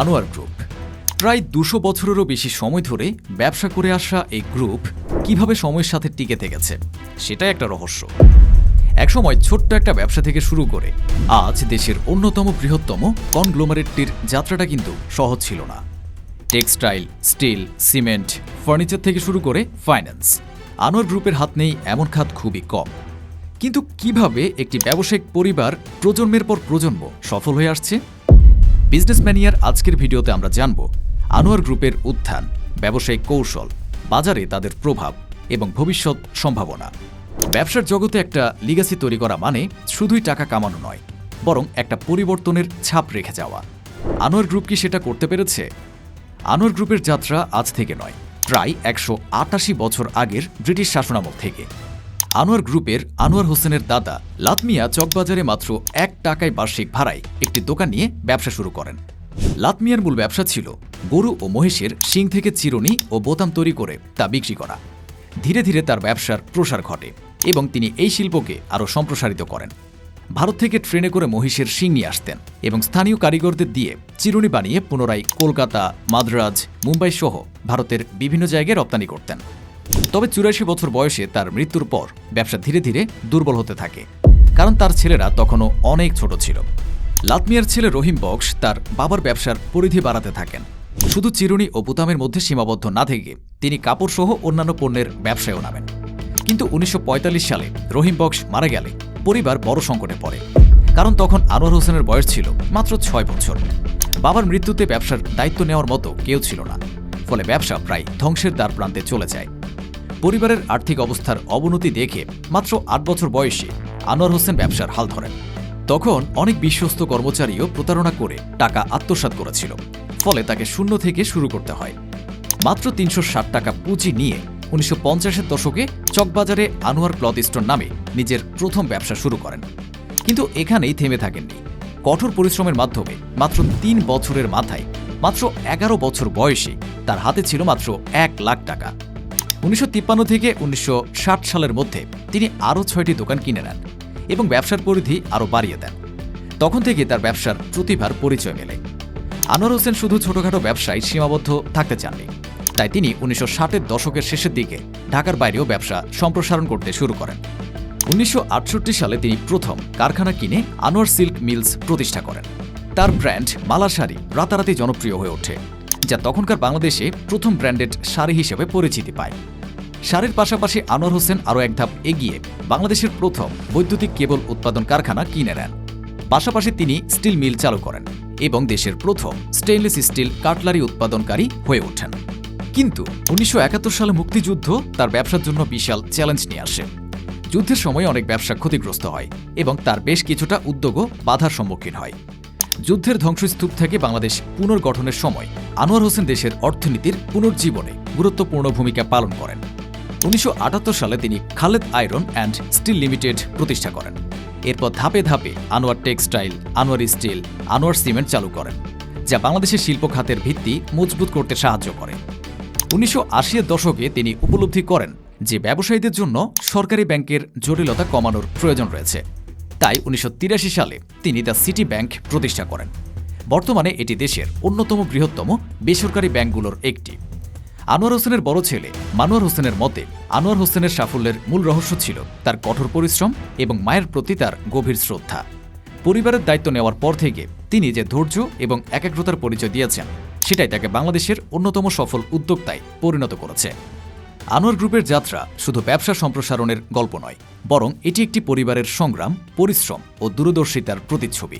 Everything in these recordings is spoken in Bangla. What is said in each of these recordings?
আনোয়ার গ্রুপ। প্রায় দুশো বছরেরও বেশি সময় ধরে ব্যবসা করে আসা এই গ্রুপ কীভাবে সময়ের সাথে টিকে থেকেছে, সেটাই একটা রহস্য। একসময় ছোট্ট একটা ব্যবসা থেকে শুরু করে আজ দেশের অন্যতম বৃহত্তম কনগ্লোমারেটটির যাত্রাটা কিন্তু সহজ ছিল না। টেক্সটাইল, স্টিল, সিমেন্ট, ফার্নিচার থেকে শুরু করে ফাইন্যান্স। আনোয়ার গ্রুপের হাত নেই এমন খাত খুবই কম। কিন্তু কীভাবে একটি ব্যবসায়িক পরিবার প্রজন্মের পর প্রজন্ম সফল হয়ে আসছে? বিজনেস ম্যানিয়ার আজকের ভিডিওতে আমরা জানব আনোয়ার গ্রুপের উত্থান, ব্যবসায়িক কৌশল, বাজারে তাদের প্রভাব এবং ভবিষ্যৎ সম্ভাবনা। ব্যবসার জগতে একটা লিগাসি তৈরি করা মানে শুধুই টাকা কামানো নয়, বরং একটা পরিবর্তনের ছাপ রেখে যাওয়া। আনোয়ার গ্রুপ কি সেটা করতে পেরেছে? আনোয়ার গ্রুপের যাত্রা আজ থেকে নয়, প্রায় একশো আটাশি বছর আগের ব্রিটিশ শাসনামল থেকে। আনোয়ার গ্রুপের আনোয়ার হোসেনের দাদা লাতমিয়া চকবাজারে মাত্র এক টাকায় বার্ষিক ভাড়ায় একটি দোকান নিয়ে ব্যবসা শুরু করেন। লাতমিয়ার মূল ব্যবসা ছিল গরু ও মহিষের শিং থেকে চিরুনি ও বোতাম তৈরি করে তা বিক্রি করা। ধীরে ধীরে তার ব্যবসার প্রসার ঘটে এবং তিনি এই শিল্পকে আরও সম্প্রসারিত করেন। ভারত থেকে ট্রেনে করে মহিষের শিং নিয়ে আসতেন এবং স্থানীয় কারিগরদের দিয়ে চিরুনি বানিয়ে পুনরায় কলকাতা, মাদ্রাজ মুম্বাই সহ ভারতের বিভিন্ন জায়গায় রপ্তানি করতেন। তবে চুরাশি বছর বয়সে তার মৃত্যুর পর ব্যবসা ধীরে ধীরে দুর্বল হতে থাকে, কারণ তার ছেলেরা তখনও অনেক ছোট ছিল। লাতমিয়ার ছেলে রহিম বক্স তার বাবার ব্যবসার পরিধি বাড়াতে থাকেন। শুধু চিরুনি ও বুতামের মধ্যে সীমাবদ্ধ না থেকে তিনি কাপড় সহ অন্যান্য পণ্যের ব্যবসায়ও নামেন। কিন্তু উনিশশো পঁয়তাল্লিশ সালে রহিম বক্স মারা গেলে পরিবার বড় সংকটে পড়ে, কারণ তখন আনোয়ার হোসেনের বয়স ছিল মাত্র ছয় বছর। বাবার মৃত্যুতে ব্যবসার দায়িত্ব নেওয়ার মতো কেউ ছিল না, ফলে ব্যবসা প্রায় ধ্বংসের দ্বার প্রান্তে চলে যায়। পরিবারের আর্থিক অবস্থার অবনতি দেখে মাত্র আট বছর বয়সে আনোয়ার হোসেন ব্যবসার হাল ধরেন। তখন অনেক বিশ্বস্ত কর্মচারীও প্রতারণা করে টাকা আত্মসাৎ করেছিল। ফলে তাকে শূন্য থেকে শুরু করতে হয়। মাত্র তিনশো ষাট টাকা পুঁজি নিয়ে উনিশশো পঞ্চাশের দশকে চকবাজারে আনোয়ার ক্লথ স্টোর নামে নিজের প্রথম ব্যবসা শুরু করেন। কিন্তু এখানেই থেমে থাকেননি। কঠোর পরিশ্রমের মাধ্যমে মাত্র তিন বছরের মাথায় মাত্র এগারো বছর বয়সে তার হাতে ছিল মাত্র এক লাখ টাকা। উনিশশো তিপ্পান্ন থেকে উনিশশো ষাট সালের মধ্যে তিনি আরও ছয়টি দোকান কিনে নেন এবং ব্যবসার পরিধি আরও বাড়িয়ে দেন। তখন থেকে তার ব্যবসার প্রতিভার পরিচয় মেলে। আনোয়ার হোসেন শুধু ছোটখাটো ব্যবসায় সীমাবদ্ধ থাকতে চাননি। তাই তিনি উনিশশো ষাটের দশকের শেষের দিকে ঢাকার বাইরেও ব্যবসা সম্প্রসারণ করতে শুরু করেন। উনিশশো আটষট্টি সালে তিনি প্রথম কারখানা কিনে আনোয়ার সিল্ক মিলস প্রতিষ্ঠা করেন। তার ব্র্যান্ড মালা শাড়ি রাতারাতি জনপ্রিয় হয়ে ওঠে। যা তখনকার বাংলাদেশে প্রথম ব্র্যান্ডেড শাড়ি হিসেবে পরিচিতি পায়। শাড়ির পাশাপাশি আনোয়ার হোসেন আরও এক ধাপ এগিয়ে বাংলাদেশের প্রথম বৈদ্যুতিক কেবল উৎপাদন কারখানা কিনে নেন। পাশাপাশি তিনি স্টিল মিল চালু করেন এবং দেশের প্রথম স্টেইনলেস স্টিল কাটলারি উৎপাদনকারী হয়ে ওঠেন। কিন্তু উনিশশো একাত্তর সালে মুক্তিযুদ্ধ তার ব্যবসার জন্য বিশাল চ্যালেঞ্জ নিয়ে আসে। যুদ্ধের সময় অনেক ব্যবসা ক্ষতিগ্রস্ত হয় এবং তার বেশ কিছুটা উদ্যোগও বাধার সম্মুখীন হয়। যুদ্ধের ধ্বংসস্তূপ থেকে বাংলাদেশ পুনর্গঠনের সময় আনোয়ার হোসেন দেশের অর্থনীতির পুনর্জীবনে গুরুত্বপূর্ণ ভূমিকা পালন করেন। উনিশশো আটাত্তর সালে তিনি Khaled iron and steel limited প্রতিষ্ঠা করেন। এরপর ধাপে ধাপে Anwar textile, Anwar steel, Anwar cement চালু করেন, যা বাংলাদেশের শিল্প খাতের ভিত্তি মজবুত করতে সাহায্য করে। উনিশশো আশির দশকে তিনি উপলব্ধি করেন যে ব্যবসায়ীদের জন্য সরকারি ব্যাংকের জটিলতা কমানোর প্রয়োজন রয়েছে। তাই উনিশশো তিরাশি সালে তিনি দ্য সিটি ব্যাংক প্রতিষ্ঠা করেন। বর্তমানে এটি দেশের অন্যতম বৃহত্তম বেসরকারি ব্যাংকগুলোর একটি। আনোয়ার হোসেনের বড় ছেলে মানোয়ার হোসেনের মতে, আনোয়ার হোসেনের সাফল্যের মূল রহস্য ছিল তার কঠোর পরিশ্রম এবং মায়ের প্রতি তার গভীর শ্রদ্ধা। পরিবারের দায়িত্ব নেওয়ার পর থেকে তিনি যে ধৈর্য এবং একাগ্রতার পরিচয় দিয়েছেন, সেটাই তাকে বাংলাদেশের অন্যতম সফল উদ্যোক্তায় পরিণত করেছে। আনোয়ার গ্রুপের যাত্রা শুধু ব্যবসা সম্প্রসারণের গল্প নয়, বরং এটি একটি পরিবারের সংগ্রাম, পরিশ্রম ও দূরদর্শিতার প্রতিচ্ছবি।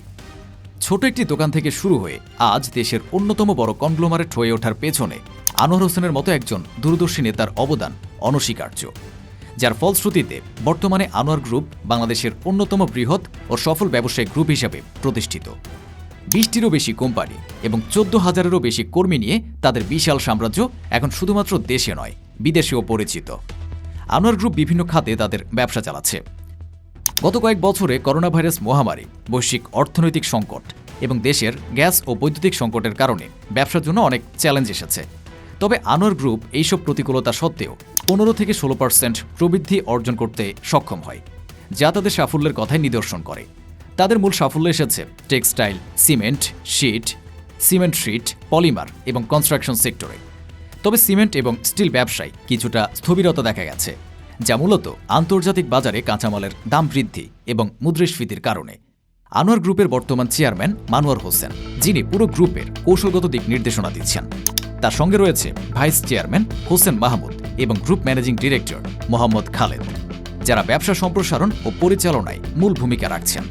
ছোট একটি দোকান থেকে শুরু হয়ে আজ দেশের অন্যতম বড় কনগ্লোমারেট হয়ে ওঠার পেছনে আনোয়ার হোসেনের মতো একজন দূরদর্শী নেতার অবদান অনস্বীকার্য, যার ফলশ্রুতিতে বর্তমানে আনোয়ার গ্রুপ বাংলাদেশের অন্যতম বৃহৎ ও সফল ব্যবসায়িক গ্রুপ হিসেবে প্রতিষ্ঠিত। বিশটিরও বেশি কোম্পানি এবং চোদ্দ হাজারেরও বেশি কর্মী নিয়ে তাদের বিশাল সাম্রাজ্য এখন শুধুমাত্র দেশে নয় বিদেশেও পরিচিত। আনোয়ার গ্রুপ বিভিন্ন খাতে তাদের ব্যবসা চালাচ্ছে। গত কয়েক বছরে করোনা ভাইরাস মহামারী, বৈশ্বিক অর্থনৈতিক সংকট এবং দেশের গ্যাস ও বৈদ্যুতিক সংকটের কারণে ব্যবসার জন্য অনেক চ্যালেঞ্জ এসেছে। তবে আনোয়ার গ্রুপ এইসব প্রতিকূলতা সত্ত্বেও পনেরো থেকে ষোলো পার্সেন্ট প্রবৃদ্ধি অর্জন করতে সক্ষম হয়, যা তাদের সাফল্যের কথাই নিদর্শন করে। তাদের মূল সাফল্য এসেছে textile, cement, sheet cement sheet, polymer এবং কনস্ট্রাকশন সেক্টরে। তবে সিমেন্ট এবং স্টিল ব্যবসায় কিছুটা স্থবিরতা দেখা গেছে, যা মূলত আন্তর্জাতিক বাজারে কাঁচামালের দাম বৃদ্ধি এবং মুদ্রাস্ফীতির কারণে। আনোয়ার গ্রুপের বর্তমান চেয়ারম্যান মানোয়ার হোসেন, যিনি পুরো গ্রুপের কৌশলগত দিক নির্দেশনা দিচ্ছেন। তার সঙ্গে রয়েছে ভাইস চেয়ারম্যান হোসেন মাহমুদ এবং group managing director Mohammad Khaled, যারা ব্যবসা সম্প্রসারণ ও পরিচালনায় মূল ভূমিকা রাখছেন।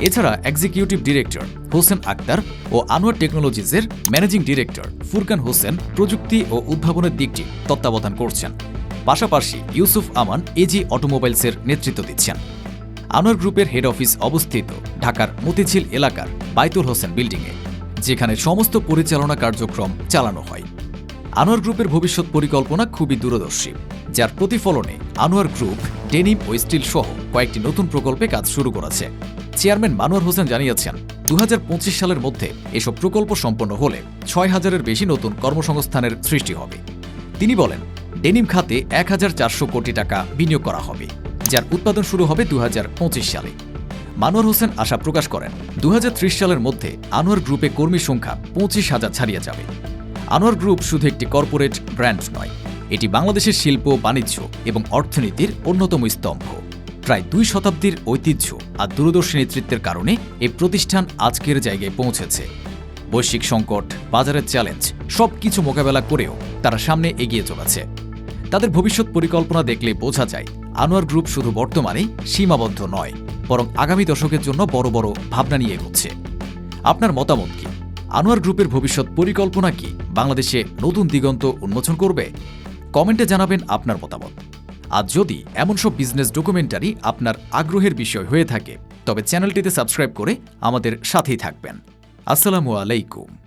এছাড়া এক্সিকিউটিভ ডিরেক্টর হোসেন আক্তার ও আনোয়ার টেকনোলজিজের ম্যানেজিং ডিরেক্টর ফুরকান হোসেন প্রযুক্তি ও উদ্ভাবনের দিকটি তত্ত্বাবধান করছেন। পাশাপাশি ইউসুফ আমান এজি অটোমোবাইলসের নেতৃত্ব দিচ্ছেন। আনোয়ার গ্রুপের হেড অফিস অবস্থিত ঢাকার মতিঝিল এলাকার বাইতুল হোসেন বিল্ডিংয়ে যেখানে সমস্ত পরিচালনা কার্যক্রম চালানো হয়। আনোয়ার গ্রুপের ভবিষ্যৎ পরিকল্পনা খুবই দূরদর্শী, যার প্রতিফলনে আনোয়ার গ্রুপ, ডেনিম ও স্টিল সহ কয়েকটি নতুন প্রকল্পে কাজ শুরু করেছে। চেয়ারম্যান মানোয়ার হোসেন জানিয়েছেন দু হাজার পঁচিশ সালের মধ্যে এসব প্রকল্প সম্পন্ন হলে ছয় হাজারের বেশি নতুন কর্মসংস্থানের সৃষ্টি হবে। তিনি বলেন, ডেনিম খাতে এক হাজার চারশো কোটি টাকা বিনিয়োগ করা হবে, যার উৎপাদন শুরু হবে দু হাজার পঁচিশ সালে। মানোয়ার হোসেন আশা প্রকাশ করেন দু হাজার ত্রিশ সালের মধ্যে আনোয়ার গ্রুপে কর্মী সংখ্যা পঁচিশ হাজার ছাড়িয়ে যাবে। আনোয়ার গ্রুপ শুধু একটি কর্পোরেট ব্র্যান্ড নয়, এটি বাংলাদেশের শিল্প, বাণিজ্য এবং অর্থনীতির অন্যতম স্তম্ভ। প্রায় দুই শতাব্দীর ঐতিহ্য আর দূরদর্শী নেতৃত্বের কারণে এই প্রতিষ্ঠান আজকের জায়গায় পৌঁছেছে। বৈশ্বিক সংকট, বাজারের চ্যালেঞ্জ সব কিছু মোকাবেলা করেও তারা সামনে এগিয়ে চলেছে। তাদের ভবিষ্যৎ পরিকল্পনা দেখলে বোঝা যায়, আনোয়ার গ্রুপ শুধু বর্তমানে সীমাবদ্ধ নয়, বরং আগামী দশকের জন্য বড় বড় ভাবনা নিয়ে এগোচ্ছে। আপনার মতামত কি? আনোয়ার গ্রুপের ভবিষ্যৎ পরিকল্পনা কি? বাংলাদেশে নতুন দিগন্ত উন্মোচন করবে? কমেন্টে জানাবেন আপনার মতামত। আর যদি এমন সব বিজনেস ডকুমেন্টারি আপনার আগ্রহের বিষয় হয়ে থাকে, তবে চ্যানেলটিতে সাবস্ক্রাইব করে আমাদের সাথেই থাকবেন। আসসালামু আলাইকুম।